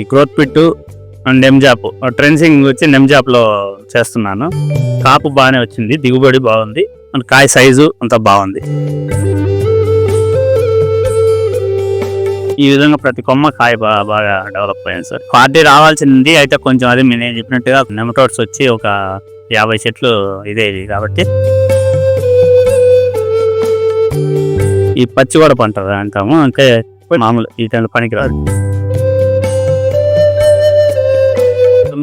ఈ growth పిట్టు and నెమ్జాప్ ట్రెన్సింగ్ వచ్చి నెమ్జాప్లో చేస్తున్నాను. కాపు బాగానే వచ్చింది దిగుబడి బాగుంది అండ్ కాయ సైజు అంతా బాగుంది. ఈ విధంగా ప్రతి కొమ్మ కాయ బాగా బాగా డెవలప్ అయింది సార్. క్వాలిటీ రావాల్సింది అయితే కొంచెం అదే నేను చెప్పినట్టుగా నెమటోడ్స్ వచ్చి ఒక యాభై చెట్లు ఇదే కాబట్టి. ఈ పచ్చిగోడ పంట అంటాము అంటే మామూలు ఈ టైంలో పనికిరాదు.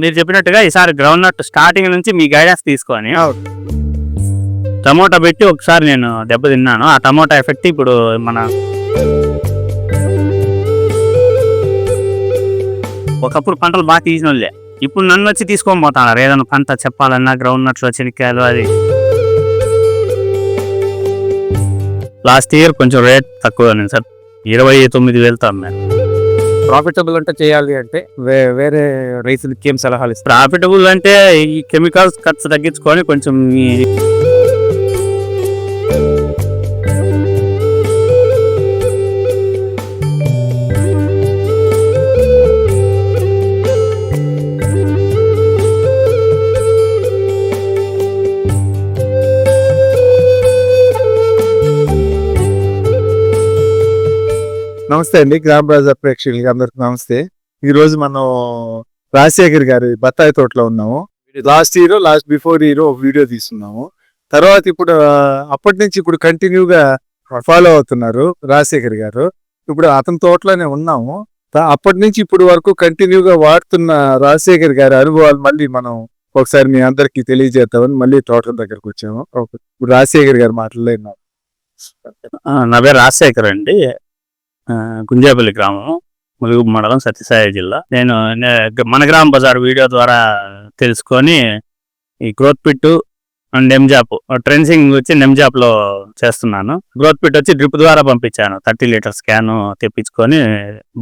మీరు చెప్పినట్టుగా ఈసారి గ్రౌండ్ నట్ స్టార్టింగ్ నుంచి మీ గైడెన్స్ తీసుకొని టమోటా పెట్టి ఒకసారి నేను దెబ్బ తిన్నాను. ఆ టమోటా ఎఫెక్ట్ ఇప్పుడు మన ఒకప్పుడు పంటలు బాగా తీసిన వాళ్ళే ఇప్పుడు నన్ను వచ్చి తీసుకొని పోతున్నారు. ఏదైనా పంట చెప్పాలన్నా గ్రౌండ్ నట్లు చెనిక్కాయలు అది. లాస్ట్ ఇయర్ కొంచెం రేట్ తక్కువ సార్. ఇరవై తొమ్మిది వేలతో అమ్మాను ప్రాఫిటబుల్ అంటే చేయాలి అంటే వే- వేరే రైతులకి ఏం సలహాలు ఇస్తారు? ప్రాఫిటబుల్ అంటే ఈ కెమికల్స్ ఖర్చు తగ్గించుకొని కొంచెం నమస్తే అండి గ్రామ ప్రజా ప్రేక్షకులకి అందరికి నమస్తే. ఈ రోజు మనం రాజశేఖర్ గారి బత్తాయి తోటలో ఉన్నాము. Last year last before year ఒక వీడియో తీసుకున్నాము తర్వాత ఇప్పుడు అప్పటి నుంచి ఇప్పుడు కంటిన్యూగా ఫాలో అవుతున్నారు రాజశేఖర్ గారు. ఇప్పుడు అతని తోటలోనే ఉన్నాము. అప్పటి నుంచి ఇప్పుడు వరకు కంటిన్యూగా వాడుతున్న రాజశేఖర్ గారి అనుభవాలు మళ్ళీ మనం ఒకసారి మీ అందరికి తెలియజేద్దామని మళ్ళీ తోటల దగ్గరకు వచ్చాము. ఇప్పుడు రాజశేఖర్ గారు మాటల్లో నా పేరు రాజశేఖర్ అండి. గుంజాపల్లి గ్రామం ములుగు మండలం సత్యసాయి జిల్లా. నేను మన గ్రామ బజార్ వీడియో ద్వారా తెలుసుకొని ఈ గ్రోత్ పిట్టు అండ్ నెమ్జాప్ ట్రెన్సింగ్ వచ్చి నెమ్జాప్లో చేస్తున్నాను. గ్రోత్ పిట్ వచ్చి డ్రిప్ ద్వారా పంపించాను. థర్టీ లీటర్స్ క్యాన్ తెప్పించుకొని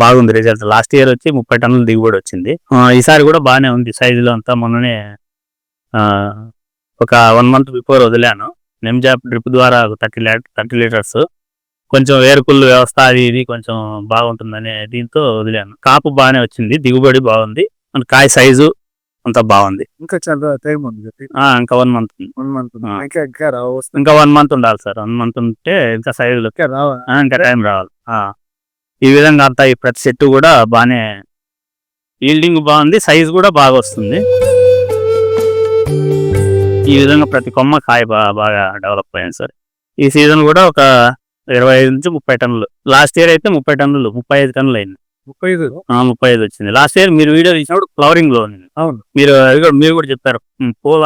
బాగుంది రిజల్ట్. లాస్ట్ ఇయర్ వచ్చి ముప్పై టన్నుల దిగుబడి వచ్చింది. ఈసారి కూడా బాగానే ఉంది. సైజులో అంతా మొన్ననే ఒక వన్ మంత్ బిఫోర్ వదిలాను. నెమ్జాప్ డ్రిప్ ద్వారా థర్టీ లీటర్ థర్టీ లీటర్స్ కొంచెం వేరుకుళ్ళు వ్యవస్థ అది ఇది కొంచెం బాగుంటుందనే దీంతో వదిలాను. కాపు బాగానే వచ్చింది దిగుబడి బాగుంది అండ్ కాయ సైజు అంతా బాగుంది. ఇంకా చాలా టైం ఉంది ఇంకా వన్ మంత్ వన్ మంత్. ఇంకా ఇంకా ఇంకా వన్ మంత్ ఉండాలి సార్. వన్ మంత్ ఉంటే ఇంకా సైజులో ఇంకా టైం రావాలి. ఆ. ఈ విధంగా అంతా ఈ ప్రతి చెట్టు కూడా బాగానే ఈల్డింగ్ బాగుంది సైజ్ కూడా బాగా వస్తుంది. ఈ విధంగా ప్రతి కొమ్మ కాయ బాగా బాగా డెవలప్ అయింది సార్. ఈ సీజన్ కూడా ఒక ఇరవై ఐదు నుంచి ముప్పై టన్నులు. లాస్ట్ ఇయర్ అయితే ముప్పై టన్నులు ముప్పై ఐదు టన్నులు అయింది. ముప్పై ఐదు? ముప్పై ఐదు వచ్చింది. లాస్ట్ ఇయర్ మీరు వీడియో తీసినప్పుడు ఫ్లవరింగ్లో ఉంది. అవును. మీరు అది కూడా మీరు కూడా చెప్పారు. పూల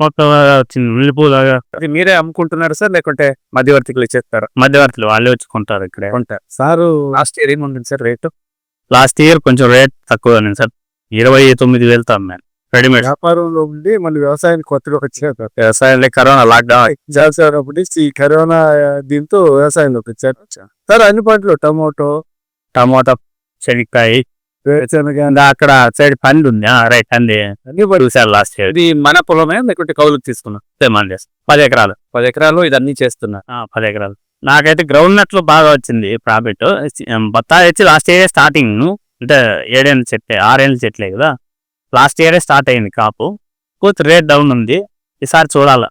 మొత్తం వచ్చింది ముల్లి పూలగా. అది మీరే అమ్ముకుంటున్నారు సార్ లేకుంటే మధ్యవర్తికులు ఇచ్చేస్తారు? మధ్యవర్తులు వాళ్ళే వచ్చి కొంటారు ఇక్కడే. కొంటారు సారు లాస్ట్ ఇయర్ ఏముంది సార్ రేటు? లాస్ట్ ఇయర్ కొంచెం రేట్ తక్కువ ఉంది సార్. ఇరవై తొమ్మిది వేలతో అమ్మాను రెడీమేడ్. వ్యాపారంలో ఉండి మళ్ళీ వ్యవసాయానికి కొత్తగా వచ్చారు. వ్యవసాయంలో కరోనా లాక్డౌన్. ఈ కరోనా దీంతో వ్యవసాయంలోకి వచ్చారు. సార్ అన్ని పంటలు టమోటో టమోటా ఇంకా అక్కడ సైడ్ పంది ఉంది? రైట్ అంది. చూసారు లాస్ట్ ఇయర్. ఇది మన పొలమే లేకుంటే కౌలుకు తీసుకున్నాం. మన పది ఎకరాలు. పది ఎకరాలు ఇది అన్ని చేస్తున్నారు. ఆ, పది ఎకరాలు. నాకైతే గ్రౌండ్ నట్లో బాగా వచ్చింది ప్రాఫిట్ బత్తాయి వచ్చి లాస్ట్ ఇయర్ స్టార్టింగ్ అంటే ఏడేళ్ళ చెట్లే ఆరేళ్ళ చెట్లే కదా. లాస్ట్ ఇయరే స్టార్ట్ అయింది కాపు. కొంచెం రేట్ డౌన్ ఉంది. ఈసారి చూడాల.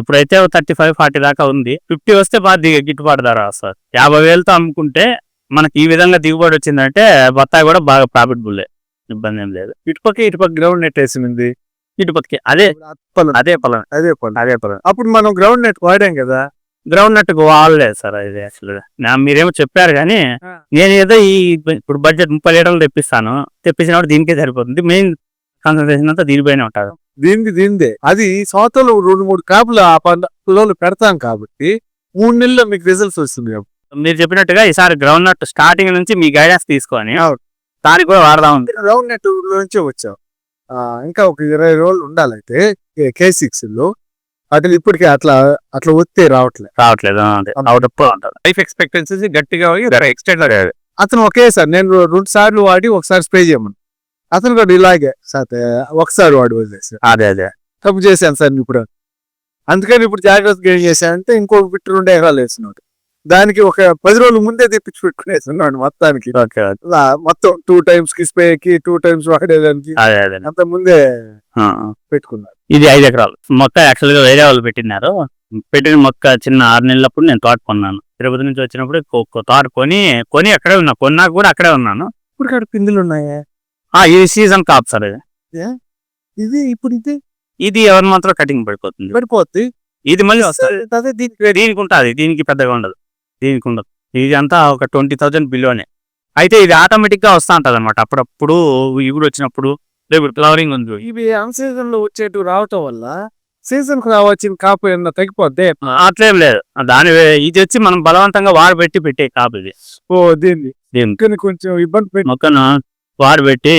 ఇప్పుడైతే థర్టీ ఫైవ్ ఫార్టీ దాకా ఉంది. ఫిఫ్టీ వస్తే బాగా దిగ గిట్టుబాటు ధర సార్. యాభై వేలతో అమ్ముకుంటే మనకి ఈ విధంగా దిగుబడి వచ్చిందంటే బత్తాయి కూడా బాగా ప్రాఫిటబుల్. ఇబ్బంది ఏం లేదు. ఇటుపక్క ఇటుపక్క గ్రౌండ్ నెట్ వేసింది. ఇటుపక్కకి అదే అదే పొలం అదే పొలం అదే పొలం అప్పుడు మనం గ్రౌండ్ నెట్ వాడాం కదా? గ్రౌండ్ నట్ వాడలేదు సార్ అది నా మీరేమో చెప్పారు కానీ. నేను ఏదో ఈ ఇప్పుడు బడ్జెట్ ముప్పై లీటర్లు తెప్పిస్తాను. తెప్పించినప్పుడు దీనికే సరిపోతుంది. మెయిన్ కాన్సన్ట్రేషన్ అంతా దీనిపైనే ఉంటుంది దీనికి దీనిదే. అది సంవత్సరంలో రెండు మూడు కాపులు ఆ పంటలో పెడతాం కాబట్టి మూడు నెలల్లో మీకు రిజల్ట్స్ వస్తుంది. మీరు చెప్పినట్టుగా ఈసారి గ్రౌండ్ నట్ స్టార్టింగ్ నుంచి మీ గైడెన్స్ తీసుకొని. దానికి కూడా వాడదాం ఉంది. గ్రౌండ్ నెట్ నుంచే వచ్చాం ఇంకా ఒక ఇరవై రోజులు ఉండాలైతే కే సిక్స్లో అట్లా ఇప్పటికే అట్లా అట్లా వస్తే రావట్లే. రావట్లేదు అదే. ఉంటుంది లైఫ్ ఎక్స్పెక్టెన్సీ గట్టిగా ఎక్స్టెండ్ అతను ఒకేసారి నేను రెండు సార్లు వాడి ఒకసారి స్ప్రే చేయమను. అతను కూడా ఇలాగే సార్ ఒకసారి వాడి అదే అదే. తప్పు చేశాను సార్ ఇప్పుడు. అందుకని ఇప్పుడు జాగ్రత్తగా ఏం చేశానంటే ఇంకో బిట్టు రెండు ఎకరాలు వేసినాడు. దానికి ఒక పది రోజుల ముందే తెప్పించి పెట్టుకునేస్తున్నాడు మొత్తానికి. మొత్తం టూ టైమ్స్కి స్ప్రే కి టూ టైమ్స్ వాడేదానికి అంత ముందే. పెట్టుకున్నారు ఇది ఐదు ఎకరాలు. మొక్క యాక్చువల్గా వేరే వాళ్ళు పెట్టినారు. పెట్టిన మొక్క చిన్న ఆరు నెలలప్పుడు నేను తోట కొన్నాను. తిరుపతి నుంచి వచ్చినప్పుడు తోట కొని కొని అక్కడే ఉన్నా. కొన్నాక కూడా అక్కడే ఉన్నాను. ఇప్పుడు పిందులు ఉన్నాయా? ఆ ఇది సీజన్ కాపు సార్ ఇది. ఇది ఇప్పుడు ఇది ఇది ఎవరి మాత్రం కటింగ్ పడిపోతుంది. పడిపోద్ది. ఇది మళ్ళీ వస్తుంది. దీనికి ఉంటుంది దీనికి పెద్దగా ఉండదు. దీనికి ఉండదు. ఇది అంతా ఒక ట్వంటీ థౌజండ్ బిలోనే అయితే ఇది ఆటోమేటిక్గా వస్తా ఉంటది అనమాట అప్పుడప్పుడు ఇప్పుడు వచ్చినప్పుడు రేపు ఫ్లవరింగ్ ఉంది. ఇవి అన్ సీజన్లో వచ్చేటు రావటం వల్ల సీజన్కు రావాల్సిన కాపు ఏమన్నా తగ్గిపోద్ది? అట్లేం లేదు. దాని ఇది వచ్చి మనం బలవంతంగా వాడబెట్టి పెట్టే కాపు ఇది. ఓ దీన్ని. కొంచెం ఇబ్బంది పెట్టి మొక్కను వాడబెట్టి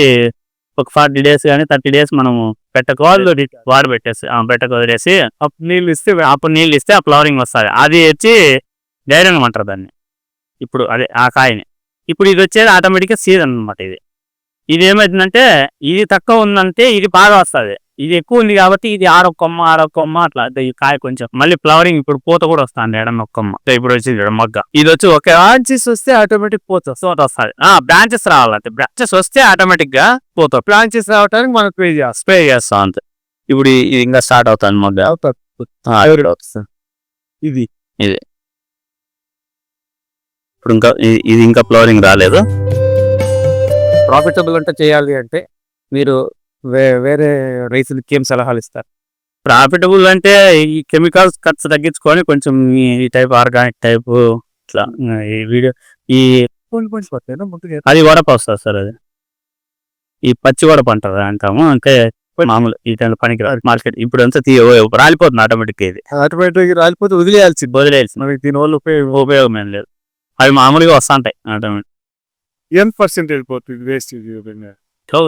ఒక ఫార్టీ డేస్ కానీ థర్టీ డేస్ మనము పెట్టకోవాలి వాడబెట్టేసి పెట్టక వదిలేసి అప్పుడు నీళ్ళు ఇస్తే అప్పుడు నీళ్ళు ఇస్తే ఆ ఫ్లవరింగ్ వస్తుంది. అది వచ్చి ధైర్యంగా అంటారు దాన్ని. ఇప్పుడు అదే ఆ కాయని. ఇప్పుడు ఇది వచ్చేది ఆటోమేటిక్గా సీజన్ అన్నమాట ఇది. ఇది ఏమైతుందంటే ఇది తక్కువ ఉందంటే ఇది బాగా వస్తుంది. ఇది ఎక్కువ ఉంది కాబట్టి ఇది ఆరొక కొమ్మ ఆరొక కొమ్మ అట్లా. కాయ కొంచెం. మళ్ళీ ఫ్లవరింగ్ ఇప్పుడు పూత కూడా వస్తుంది ఎడమ ఒక కొమ్మ. సో ఇప్పుడు వచ్చి చూడు మొగ్గ. ఇది వచ్చి ఒక బ్రాంచెస్ వస్తే ఆటోమేటిక్ పోతుంది సోత వస్తుంది. ఆ బ్రాంచెస్ రావాలంటే బ్రాంచెస్ వస్తే ఆటోమేటిక్గా పోతాం బ్రాంచెస్ రావడానికి మనకు పే చేస్తాం స్ప్రే చేస్తాం అంతే. ఇప్పుడు ఇది ఇంకా స్టార్ట్ అవుతుంది మొగ్గ. వస్తుంది. ఇది. ఇప్పుడు ఇంకా ఇది ఇంకా ఫ్లవరింగ్ రాలేదు. ప్రాఫిటబుల్ అంటే చేయాలి అంటే మీరు వే- వేరే రైతులకి ఏం సలహాలు ఇస్తారు? ప్రాఫిటబుల్ అంటే ఈ కెమికల్స్ ఖర్చు తగ్గించుకొని కొంచెం ఈ- టైప్ ఆర్గానిక్ టైప్ ఇట్లా ఈ వీడియో ఈ అది వడప వస్తుంది సార్ అది. ఈ పచ్చి వడప అంటారు అంటాము అంటే మామూలు ఈ టైంలో పనికి మార్కెట్ ఇప్పుడు అంతా తీ రాలిపోతుంది ఆటోమేటిక్ ఇది. ఆటోమేటిక్ రాలిపోతే వదిలేయాల్సింది. వదిలేయాల్సి మనకి దీనివల్ల ఉపయోగం ఉపయోగం ఏం లేదు. అవి మామూలుగా వస్తుంటాయి ఆటోమేటిక్ ఎంత పర్సెంటేజ్ పోతుంది వేస్టేజ్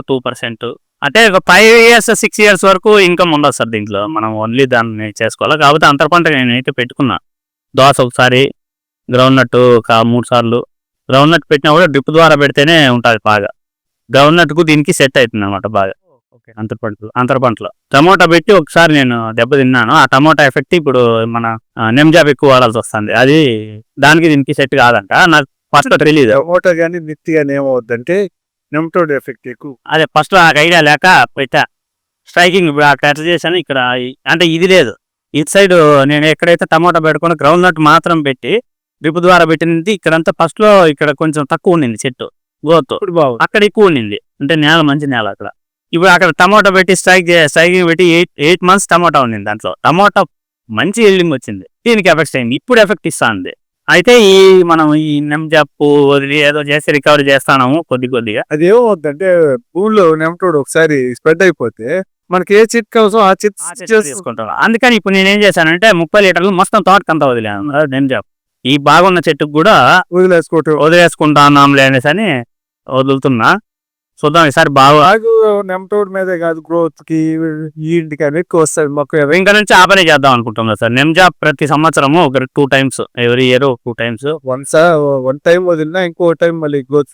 టూ పర్సెంట్ అంటే ఒక ఫైవ్ ఇయర్స్ సిక్స్ ఇయర్స్ వరకు ఇన్కమ్ ఉండదు సార్ దీంట్లో. మనం ఓన్లీ దాన్ని చేసుకోవాలి? కాకపోతే అంతర పంట నేనైతే పెట్టుకున్నా. దోశ ఒకసారి గ్రౌండ్ నట్ ఒక మూడు సార్లు. గ్రౌండ్ నట్ పెట్టినా కూడా డ్రిప్ ద్వారా పెడితేనే ఉంటుంది బాగా. గ్రౌండ్ నట్కు దీనికి సెట్ అవుతుంది అనమాట బాగా. అంతర పంటలు అంతర పంటలు టమోటా పెట్టి ఒకసారి నేను దెబ్బ తిన్నాను. ఆ టమోటా ఎఫెక్ట్ ఇప్పుడు మన నెమ్జాబ్ ఎక్కువ వాడాల్సి వస్తుంది. అది దానికి దీనికి సెట్ కాదంట. నాకు ఫస్ట్ తెలియదు. టమోటా కానీ నిత్తి కానీ ఏమవుద్దంటే నెమటోడ్ ఎఫెక్ట్ ఎక్కువ. అదే ఫస్ట్ నాకు ఐడియా లేక పెట్టా. స్ట్రైకింగ్ ఇప్పుడు అక్కడ ఎట్లా చేశాను ఇక్కడ అంటే ఇది లేదు. ఇటు సైడ్ నేను ఎక్కడైతే టమాటా పెట్టుకుని గ్రౌండ్ నట్ మాత్రం పెట్టి డ్రిప్ ద్వారా పెట్టినది ఇక్కడంతా ఫస్ట్లో ఇక్కడ కొంచెం తక్కువ ఉండింది చెట్టు బాగుంది. అక్కడ ఎక్కువ ఉండింది. అంటే నేల మంచి నేల అక్కడ. ఇప్పుడు అక్కడ టమాటా పెట్టి స్ట్రైక్ స్ట్రైకింగ్ పెట్టి ఎయిట్ ఎయిట్ మంత్స్ టమాటా ఉంది దాంట్లో. టమాటా మంచి ఎల్డింగ్ వచ్చింది. దీనికి ఎఫెక్ట్ అయింది ఇప్పుడు ఎఫెక్ట్ ఇస్తుంది. అయితే ఈ మనం ఈ నెమ్జాప్ వదిలి ఏదో చేసి రికవరీ చేస్తాము కొద్ది కొద్దిగా. అది ఏమవుద్దంటే భూమిలో నెమటోడ్ ఒకసారి స్ప్రెడ్ అయిపోతే మనకి ఏ చిట్ అవసరం ఆ చిట్ తీసుకుంటాను అందుకని ఇప్పుడు నేను ఏం చేశానంటే ముప్పై లీటర్లు మొత్తం తోటకంతా వదిలేను నేను చెప్ ఈ బాగున్న చెట్టుకు కూడా వదిలేసుకోవటం. వదిలేసుకుంటాన్నాంలే అనేసి అని వదులుతున్నా. చూద్దాం ఈసారి బాగా బాగు నెమటోడ్ మీదే కాదు గ్రోత్కి కానీ ఎక్కువ వస్తుంది మొక్క ఇంకా నుంచి ఆ పని చేద్దాం అనుకుంటున్నా సార్. నెమ్జా ప్రతి సంవత్సరము ఒక two times every year two times once one time వదిలినా ఇంకో టైం మళ్ళీ గ్రోత్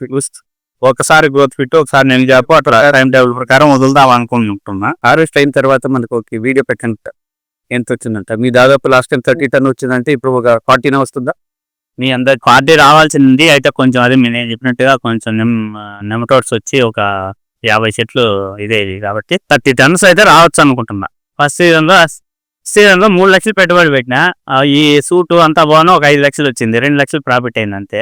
ఒకసారి గ్రోత్ ఫిట్ ఒకసారి నెమ్జాప్ అట్లా టైం టేబుల్ ప్రకారం వదులుదాం అనుకుంటున్నా. హార్వెస్ట్ అయిన తర్వాత మనకు ఒక వీడియో పెట్టంట. ఎంత వచ్చిందంట? మీ దాదాపు లాస్ట్ టైం థర్టీ టన్ వచ్చిందంటే ఇప్పుడు ఒక ఫార్టీనే వస్తుందా? మీ అందరి పార్టీ రావాల్సింది అయితే కొంచెం అది మీ నేను చెప్పినట్టుగా కొంచెం నెమ్ నెమటోడ్స్ వచ్చి ఒక యాభై చెట్లు ఇదే కాబట్టి థర్టీ టన్స్ అయితే రావచ్చు అనుకుంటున్నా. ఫస్ట్ సీజన్లో సీజన్లో మూడు లక్షలు పెట్టుబడి పెట్టినా ఈ సూట్ అంతా బాగున్నా ఒక ఐదు లక్షలు వచ్చింది రెండు లక్షలు ప్రాఫిట్ అయింది అంతే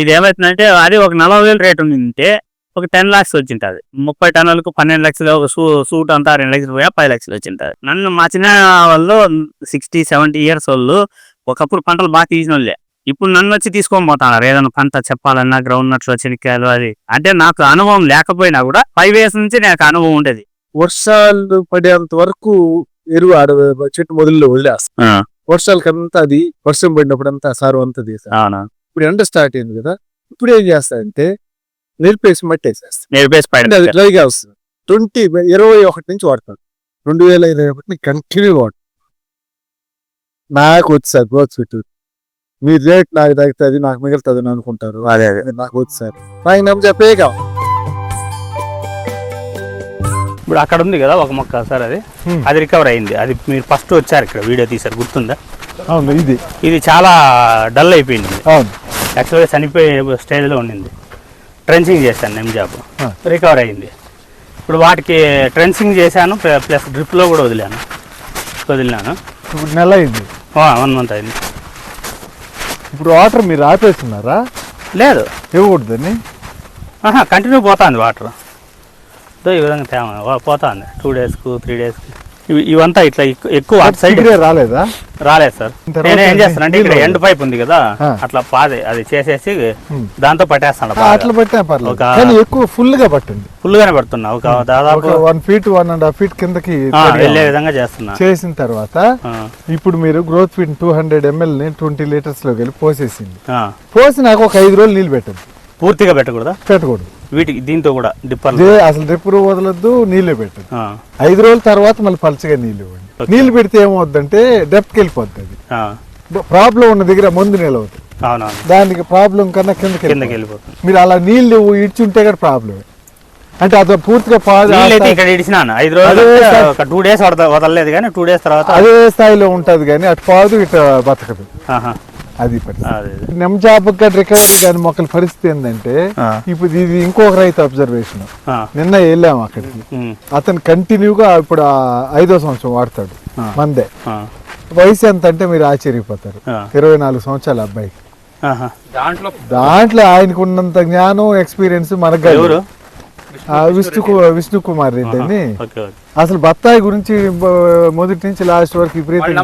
ఇది ఏమవుతుందంటే అది ఒక నలభై వేలు రేట్ ఉందంటే ఒక టెన్ లాక్స్ వచ్చింటుంది. ముప్పై టన్నులకు పన్నెండు లక్షలు ఒక సూ సూట్ అంతా రెండు లక్షలు పోయా పది లక్షలు వచ్చింటుంది. నన్ను మా చిన్న వాళ్ళు సిక్స్టీ సెవెంటీ ఇయర్స్ వాళ్ళు ఒకప్పుడు పంటలు బాగా తీసిన వాళ్ళే ఇప్పుడు నన్ను వచ్చి తీసుకొని పోతున్నారు ఏదైనా పంట చెప్పాలన్నా గ్రౌండ్ నట్లు చెనిక్కాయలు అది. అంటే నాకు అనుభవం లేకపోయినా కూడా ఫైవ్ ఇయర్స్ నుంచి నాకు అనుభవం ఉండేది. వర్షాలు పడేంత వరకు ఎరువు ఆడ చెట్టు మొదల్లో వదిలేస్తాం. వర్షాలకి అంతా అది వర్షం పడినప్పుడు అంతా సారు అంతా తీసాం అవునా? ఇప్పుడు ఎండ స్టార్ట్ అయింది కదా ఇప్పుడు ఏం చేస్తాయంటే నిలిపేసి మట్టి వేసేస్తాం నేర్పేసి అంటే అది డ్రైగా వస్తుంది. ట్వంటీ ఇరవై ఒకటి నుంచి వాడతాను రెండు వేల ఇరవై ఒకటి కంటిన్యూ వాడు నాకు వచ్చి సార్ గ్రోత్ ఫిట్ మీ రేట్ నాకు తగ్గుతుంది నాకు మిగులుతుంది అని అనుకుంటారు. అదే అదే. నాకు వచ్చి సార్. నాకు నమ్మ చెప్పే కావాలి ఇప్పుడు అక్కడ ఉంది కదా ఒక మొక్క సార్ అది. Hmm. అది రికవర్ అయింది. అది మీరు ఫస్ట్ వచ్చారు ఇక్కడ వీడియో తీసారు గుర్తుందా? అవును ఇది. ఇది చాలా డల్ అయిపోయింది. అవును. యాక్చువల్గా చనిపోయే స్టేజ్లో ఉండింది. ట్రెన్సింగ్ చేశాను నెమ్ జాబ్. రికవర్ అయింది. ఇప్పుడు వాటికి ట్రెన్సింగ్ చేశాను ప్ల- ప్లస్ డ్రిప్లో కూడా వదిలాను. వదిలినాను. ఇప్పుడు నెల అయింది. వన్ మంత్ అయింది. ఇప్పుడు వాటర్ మీరు ఆపేస్తున్నారా? లేదు. ఇవ్వకూడదని? ఆహా కంటిన్యూ పోతుంది వాటర్ దో ఈ విధంగా తేమ పోతుంది. టూ డేస్కు త్రీ డేస్కి ఇవంతా ఇట్లా ఎక్కు- ఎక్కువ అటు సైడ్ ఇక్కడే రాలేదా? రాలేదు సార్. నేను ఏం చేస్తానంటే ఇక్కడ నీళ్ళు ఎండ్ పైప్ ఉంది కదా. అట్లా పాది అది చేసేసి. దాంతో పట్టేస్తాను అట్లా ఎక్కువ ఫుల్గా పట్టండి ఫుల్గానే పెడుతున్నా. ఒక దాదాపు one feet one and half feet కిందకి వెళ్ళే. విధంగా చేస్తున్నా. చేసిన తర్వాత ఇప్పుడు మీరు గ్రోత్ ఫీట్ టూ హండ్రెడ్ ఎంఎల్ని ట్వంటీ లీటర్స్లోకి వెళ్ళి పోసేసింది. పోసి నాకు ఒక ఐదు రోజులు నీళ్ళు పెట్టండి. పూర్తిగా పెట్టకూడదా? పెట్టకూడదు. వీటికి దీంతో కూడా డిప్పర్ అసలు డ్రిప్ వదలొద్దు నీళ్ళు పెట్టదు ఐదు రోజుల తర్వాత మళ్ళీ పలచగా నీళ్ళు ఇవ్వండి. నీళ్ళు పెడితే ఏమవుద్దంటే డెప్త్కి వెళ్ళిపోద్ది అది. ప్రాబ్లం ఉన్న దగ్గర ముందు నిలవద్దు దానికి ప్రాబ్లం కన్నా కిందకి వెళ్ళిపోద్ది. వెళ్ళిపోతుంది. మీరు అలా నీళ్ళు ఇడ్చుంటే కూడా ప్రాబ్లం అంటే అది పూర్తిగా పాదు నీళ్ళైతే ఇక్కడ ఇడిచినాను ఐదు రోజులు అంటే. ఒక టూ డేస్ వదలలేదు కానీ టూ డేస్ తర్వాత అదే స్థాయిలో ఉంటది కానీ అటు పాదు ఇటు బతకదు. అది అదే. నెమ్జాబక్ రికవరీ కానీ మొక్కల పరిస్థితి ఏంటంటే ఇప్పుడు ఇది ఇంకొక రైతు అబ్జర్వేషన్ నిన్న వెళ్ళాము అక్కడికి. అతను కంటిన్యూగా ఇప్పుడు ఐదో సంవత్సరం వాడతాడు. మందే. వయసు ఎంత అంటే మీరు ఆశ్చర్యపోతారు. ఇరవై నాలుగు సంవత్సరాల అబ్బాయి. ఆహా. దాంట్లో ఆయనకు ఉన్నంత జ్ఞానం ఎక్స్పీరియన్స్ మనకు విష్ణు విష్ణు కుమార్ రెడ్డి అని ఓకే అసలు బత్తాయి గురించి మొదటి నుంచి లాస్ట్ వరకు విపరీతంగా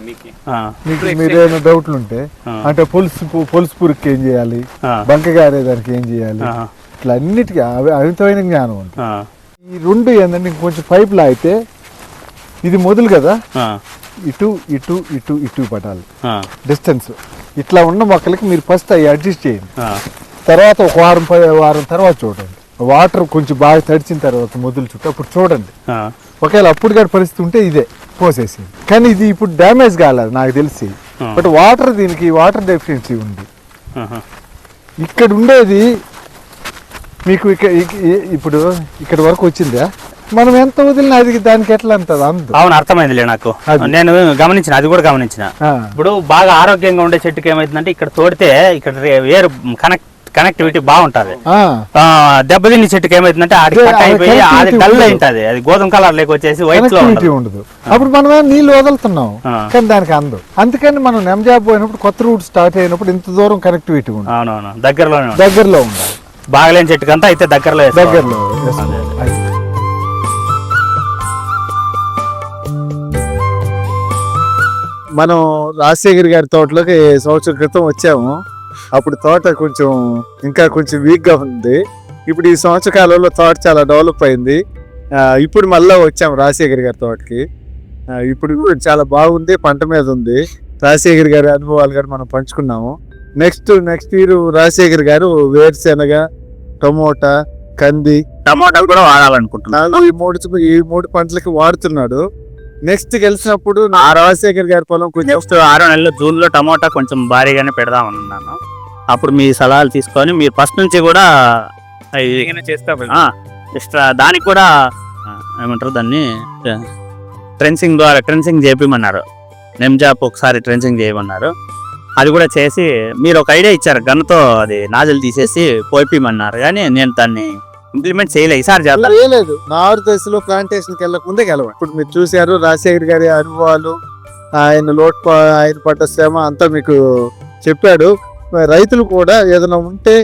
మీకు. మీరు ఏమైనా డౌట్లు ఉంటే. అంటే పులుసు పు- పులుసు పురుక్కి ఏం చేయాలి? బంక గారేదానికి ఏం చేయాలి? ఇట్లా అన్నిటికీ అవి అమితమైన జ్ఞానం ఉంది ఆ, ఈ రెండు ఏంటంటే ఇంకొంచెం పైప్ అయితే ఇది మొదలు కదా? ఇటు ఇటు ఇటు ఇటు పడాలి. ఆ, డిస్టెన్స్ ఇట్లా ఉన్న మొక్కలకి మీరు ఫస్ట్ అవి అడ్జస్ట్ చేయండి. ఆ, తర్వాత ఒక వారం వారం తర్వాత చూడండి. వాటర్ కొంచెం బాగా తడిచిన తర్వాత మొదలు చుట్టూ అప్పుడు చూడండి. ఒకవేళ అప్పుడు గారి పరిస్థితి ఉంటే ఇదే పోసేసింది కానీ ఇది ఇప్పుడు డ్యామేజ్ కాలేదు నాకు తెలిసి. బట్ వాటర్ దీనికి వాటర్ డెఫిషియన్సీ ఉంది. ఇక్కడ ఉండేది మీకు ఇక ఇక- ఇ- ఇప్పుడు ఇక్కడ వరకు వచ్చిందా? మనం ఎంత వదిలినా అది దానికి ఎట్లా అంతది అందు? అవును అర్థమైందిలే నాకు. నేను గమనించిన అది కూడా గమనించిన. ఇప్పుడు బాగా ఆరోగ్యంగా ఉండే చెట్టుకి ఏమైతుందంటే ఇక్కడ తోడితే ఇక్కడ వేరు కనెక్ట్ కనెక్టివిటీ బాగుంటది. దెబ్బతిని చెట్టుకి ఏమైతుందంటే ఆడికి కట్ అయిపోయి అది డల్. అయింటది. అది గోధుమ కలర్ లేక వచ్చేసి వైట్లో ఉండదు. అప్పుడు మనం నీళ్ళు వదులుతున్నాం. కానీ దానికి అందు. అందుకని మనం నెమ్జాబ్ పోయినప్పుడు కొత్త రూట్ స్టార్ట్ అయినప్పుడు ఇంత దూరం కనెక్టివిటీ ఉండదు. అవునవును. దగ్గరలోనే ఉంది. దగ్గరలో ఉండాలి. బాగలేని చెట్టుకంతా అయితే దగ్గరలో. దగ్గరలో. మనం రాజశేఖర్ గారి తోటలోకి సంవత్సరం క్రితం వచ్చాము. అప్పుడు తోట కొంచెం ఇంకా కొంచెం వీక్గా ఉంది. ఇప్పుడు ఈ సంవత్సర కాలంలో తోట చాలా డెవలప్ అయింది. ఇప్పుడు మళ్ళీ వచ్చాము రాజశేఖర్ గారి తోటకి. ఇప్పుడు కూడా చాలా బాగుంది పంట మీద ఉంది. రాజశేఖర్ గారి అనుభవాలు కూడా మనం పంచుకున్నాము. నెక్స్ట్ నెక్స్ట్ ఇయర్ రాజశేఖర్ గారు వేరుశెనగ టమోటా కంది టమోటాలు కూడా వాడాలనుకుంటున్నాను. ఈ మూడు ఈ మూడు పంటలకి వాడుతున్నాడు. నెక్స్ట్ కలిసినప్పుడు నా రాజశేఖర్ గారి పొలం కొంచెం నెక్స్ట్ ఆరో నెలలు జూన్లో టమోటా కొంచెం భారీగానే పెడదాం అనుకున్నాను అప్పుడు మీ సలహాలు తీసుకొని మీరు ఫస్ట్ నుంచి కూడా ఎక్స్ట్రా దానికి కూడా ఏమంటారు దాన్ని? ట్రెన్సింగ్ ద్వారా ట్రెన్సింగ్ చేపిమన్నారు. నెమ్జాప్ ఒకసారి ట్రెన్సింగ్ చేయమన్నారు. అది కూడా చేసి మీరు ఒక ఐడియా ఇచ్చారు. గన్నుతో అది నాజలు తీసేసి పోయిమన్నారు కానీ నేను దాన్ని ఇంప్లిమెంట్ చేయలే ఈసారి చేద్దాం. లేదు నారు దశలో ప్లాంటేషన్కి వెళ్ళక ముందే గెలవ ఇప్పుడు మీరు చూశారు రాజశేఖర్ గారి అనుభవాలు ఆయన లోటు ఆయన పడ్డ శ్రమ అంతా మీకు చెప్పాడు. రైతులు కూడా ఏదైనా ఉంటే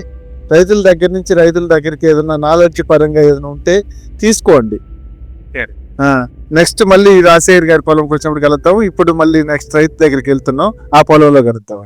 రైతుల దగ్గర నుంచి రైతుల దగ్గరికి ఏదైనా నాలెడ్జ్ పరంగా ఏదైనా ఉంటే తీసుకోండి. సరే. నెక్స్ట్ మళ్ళీ రాజశేఖర్ గారి పొలంకి వచ్చినప్పుడు కలుద్దాం ఇప్పుడు మళ్ళీ నెక్స్ట్ రైతు దగ్గరికి వెళ్తున్నాం. ఆ పొలంలో కలుద్దాం